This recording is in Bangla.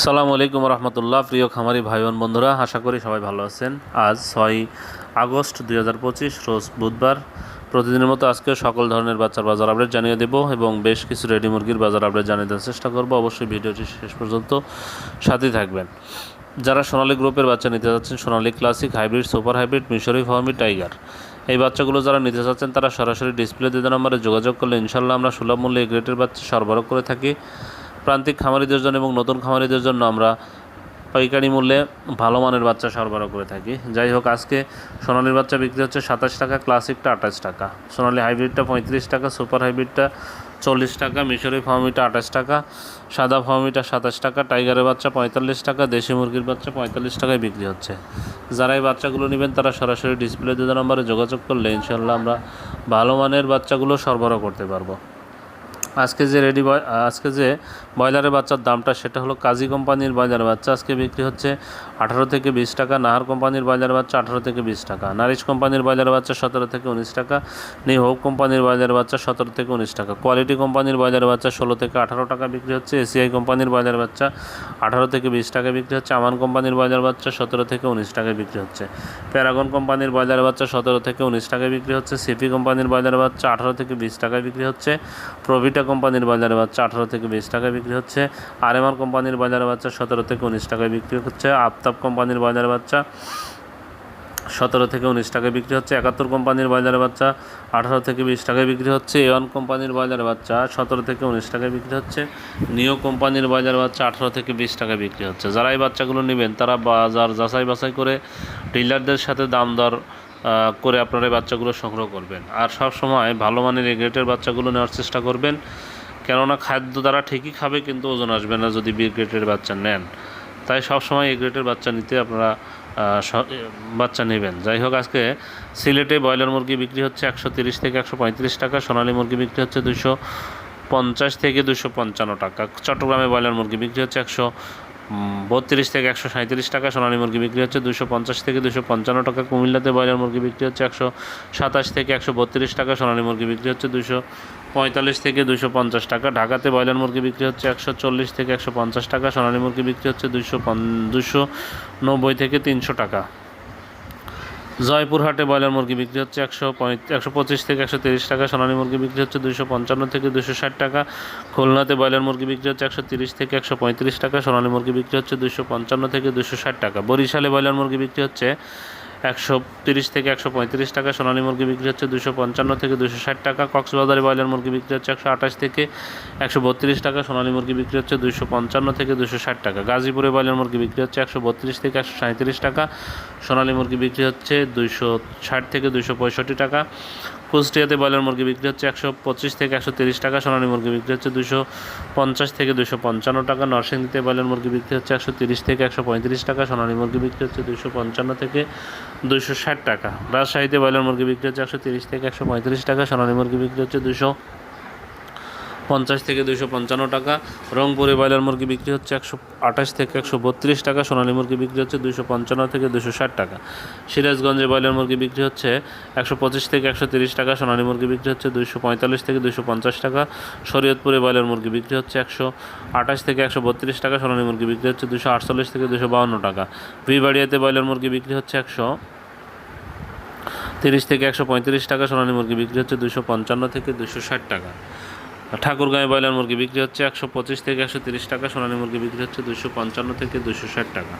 আসসালামু আলাইকুম রহমতুল্লাহ। প্রিয় খামারি ভাই বোন বন্ধুরা, আশা করি সবাই ভালো আছেন। আজ ছয় আগস্ট দুই হাজার পঁচিশ, রোজ বুধবার। প্রতিদিনের মতো আজকে সকল ধরনের বাচ্চার বাজার আপডেট জানিয়ে দেব এবং বেশ কিছু রেডি মুরগির বাজার আপডেট জানিয়ে দেওয়ার চেষ্টা করব। অবশ্যই ভিডিওটি শেষ পর্যন্ত সাথেই থাকবেন। যারা সোনালী গ্রুপের বাচ্চা নিতে যাচ্ছেন, Sonali classic hybrid super hybrid মিশরি ফার্মি টাইগার এই বাচ্চাগুলো যারা নিতে চাচ্ছেন তারা সরাসরি ডিসপ্লে দিতে নম্বরে যোগাযোগ করলে ইনশাল্লাহ আমরা সুলভ মূল্যে গ্রেটের বাচ্চা সরবরাহ করে থাকি। প্রান্তিক খামারিদের জন্য এবং নতুন খামারিদের জন্য আমরা পাইকারি মূল্যে ভালো মানের বাচ্চা সরবরাহ করে থাকি। যাই হোক, আজকে সোনালির বাচ্চা বিক্রি হচ্ছে সাতাশ টাকা, ক্লাসিকটা আঠাশ টাকা। সোনালি হাইব্রিডটা পঁয়ত্রিশ টাকা, সুপার হাইব্রিডটা চল্লিশ টাকা, মিশরি ফার্মিটা আঠাশ টাকা, সাদা ফার্মিটা সাতাশ টাকা, টাইগারের বাচ্চা পঁয়তাল্লিশ টাকা, দেশি মুরগির বাচ্চা পঁয়তাল্লিশ টাকায় বিক্রি হচ্ছে। যারা এই বাচ্চাগুলো নেবেন, তারা সরাসরি ডিসপ্লে দুটো নম্বরে যোগাযোগ করলে ইনশাল্লাহ আমরা ভালো মানের বাচ্চাগুলো সরবরাহ করতে পারব। আজকে যে রেডি আজকে যে ব্রয়লারের বাচ্চার দামটা, সেটা হলো কাজী কোম্পানির ব্রয়লার বাচ্চা। আজকে বিক্রি হচ্ছে আঠারো থেকে বিশ টাকা, নাহার কোম্পানির ব্রয়লার বাচ্চা আঠারো থেকে বিশ টাকা, নারিশ কোম্পানির ব্রয়লার বাচ্চা সতেরো থেকে উনিশ টাকা নিউ হোপ কোম্পানির ব্রয়লার বাচ্চা সতেরো থেকে উনিশ টাকা। কোয়ালিটি কোম্পানির ব্রয়লার বাচ্চা ষোলো থেকে আঠারো টাকা বিক্রি হচ্ছে, এসিআই কোম্পানির ব্রয়লার বাচ্চা আঠারো থেকে বিশ টাকা বিক্রি হচ্ছে, আমান কোম্পানির ব্রয়লার বাচ্চা সতেরো থেকে উনিশ টাকায় বিক্রি হচ্ছে। প্যারাগন কোম্পানির ব্রয়লার বাচ্চা সতেরো থেকে উনিশ টাকায় বিক্রি হচ্ছে, সিপি কোম্পানির ব্রয়লার বাচ্চা আঠারো থেকে বিশ টাকায় বিক্রি হচ্ছে, প্রভিটা কোম্পানির বাজারে বাচ্চা আঠারো থেকে বিশ টাকায় বিক্রি হচ্ছে। আরএমআর কোম্পানির বাজারে বাচ্চা সতেরো থেকে উনিশ টাকায় বিক্রি হচ্ছে। আফতাব কোম্পানির বাজারে বাচ্চা সতেরো থেকে উনিশ টাকায় বিক্রি হচ্ছে। একাত্তর কোম্পানির বাজারে বাচ্চা আঠারো থেকে বিশ টাকায় বিক্রি হচ্ছে। এ ওয়ান কোম্পানির বাজারে বাচ্চা সতেরো থেকে উনিশ টাকায় বিক্রি হচ্ছে। নিও কোম্পানির বাজারে বাচ্চা আঠারো থেকে বিশ টাকায় বিক্রি হচ্ছে। যারা এই বাচ্চাগুলো নেবেন, তারা বাজার যাচাই বাছাই করে ডিলারদের সাথে দাম দর করে আপনারা এই বাচ্চাগুলো সংগ্রহ করবেন। আর সব সময় ভালো মানের এই গ্রেটের বাচ্চাগুলো নেওয়ার চেষ্টা করবেন। কেননা খাদ্য দ্বারা ঠিকই খাবে, কিন্তু ওজন আসবে না যদি বি গ্রেটের বাচ্চা নেন। তাই সবসময় এ গ্রেটের বাচ্চা নিতে আপনারা বাচ্চা নেবেন। যাই হোক, আজকে সিলেটে ব্রয়লার মুরগি বিক্রি হচ্ছে একশো তিরিশ থেকে একশো পঁয়ত্রিশ টাকা, সোনালী মুরগি বিক্রি হচ্ছে দুশো পঞ্চাশ থেকে দুশো পঞ্চান্ন টাকা। চট্টগ্রামে ব্রয়লার মুরগি বিক্রি হচ্ছে একশো বত্রিশ থেকে একশো সাঁত্রিশ টাকা সোনালী মুরগি বিক্রি হচ্ছে দুশো পঞ্চাশ থেকে দুশো পঞ্চান্ন টাকা। কুমিল্লাতে ব্রয়লার মুরগি বিক্রি হচ্ছে একশো সাতাশ থেকে একশো বত্রিশ টাকা, সোনালী মুরগি বিক্রি হচ্ছে দুশো পঁয়তাল্লিশ থেকে দুশো পঞ্চাশ টাকা। ঢাকাতে ব্রয়লার মুরগি বিক্রি হচ্ছে একশো চল্লিশ থেকে একশো পঞ্চাশ টাকা, সোনালী মুরগি বিক্রি হচ্ছে দুশো দুশো নব্বই থেকে তিনশো টাকা। জয়পুরহাটে ব্রয়লার মুরগি বিক্রি হচ্ছে একশো একশো পঁচিশ থেকে একশো তিরিশ টাকা, সোনালী মুরগি বিক্রি হচ্ছে দুশো পঞ্চান্ন থেকে দুশো ষাট টাকা, খুলনাতে ব্রয়লার মুরগি বিক্রি হচ্ছে একশো তিরিশ থেকে একশো পঁয়ত্রিশ টাকা, সোনালী মুরগি বিক্রি হচ্ছে দুশো পঞ্চান্ন থেকে দুশো ষাট টাকা। বরিশালে ব্রয়লার মুরগি বিক্রি হচ্ছে একশো তিরিশ থেকে একশো পঁয়ত্রিশ টাকা। সোনালী মুরগি বিক্রি হচ্ছে দুশো পঞ্চান্ন থেকে দুশো ষাট টাকা। কক্সবাজারে ব্রয়লার মুরগি বিক্রি হচ্ছে একশো আঠাশ থেকে একশো বত্রিশ টাকা। সোনালী মুরগি বিক্রি হচ্ছে দুশো পঞ্চান্ন থেকে দুশো ষাট টাকা। গাজীপুরে ব্রয়লার মুরগি বিক্রি হচ্ছে একশো বত্রিশ থেকে একশো সাঁত্রিশ টাকা। সোনালী মুরগি বিক্রি হচ্ছে দুশো ষাট থেকে দুশো পঁয়ষট্টি টাকা। কুষ্টিয়াতে ব্রয়লার মুরগি বিক্রি হচ্ছে একশো পঁচিশ থেকে একশো তিরিশ টাকা, সোনালী মুরগি বিক্রি হচ্ছে দুশো পঞ্চাশ থেকে দুশো পঞ্চান্ন টাকা, নরসিংদীতে ব্রয়লার মুরগি বিক্রি হচ্ছে একশো তিরিশ থেকে একশো পঁয়ত্রিশ টাকা, সোনালী মুরগি বিক্রি হচ্ছে দুশো পঞ্চান্ন থেকে দুশো ষাট টাকা। রাজশাহীতে ব্রয়লার মুরগি বিক্রি হচ্ছে একশো তিরিশ থেকে একশো পঁয়ত্রিশ টাকা, সোনালী মুরগি বিক্রি হচ্ছে দুশো পঞ্চাশ থেকে দুশো পঞ্চান্ন টাকা। রংপুরে ব্রয়লার মুরগি বিক্রি হচ্ছে একশো আঠাশ থেকে একশো বত্রিশ টাকা। সোনালী মুরগি বিক্রি হচ্ছে দুশো পঞ্চান্ন থেকে দুশো ষাট টাকা। সিরাজগঞ্জে ব্রয়লার মুরগি বিক্রি হচ্ছে একশো পঁচিশ থেকে একশো তিরিশ টাকা। সোনালী মুরগি বিক্রি হচ্ছে দুশো পঁয়তাল্লিশ থেকে দুশো পঞ্চাশ টাকা। শরীয়তপুরে ব্রয়লার মুরগি বিক্রি হচ্ছে একশো আঠাশ থেকে একশো বত্রিশ টাকা। সোনালী মুরগি বিক্রি হচ্ছে দুশো আটচল্লিশ থেকে দুশো বাউন্ন টাকা। ভিবাড়িয়াতে ব্রয়লার মুরগি বিক্রি হচ্ছে একশো তিরিশ থেকে একশো পঁয়ত্রিশ টাকা। সোনালী মুরগি বিক্রি হচ্ছে দুশো পঞ্চান্ন থেকে দুশো ষাট টাকা। ঠাকুরগাঁয়ে ব্রয়লার মুরগি বিক্রি হচ্ছে একশো পঁচিশ থেকে একশো তিরিশ টাকা, সোনালী মুরগি বিক্রি হচ্ছে দুশো পঞ্চান্ন থেকে দুশো ষাট টাকা।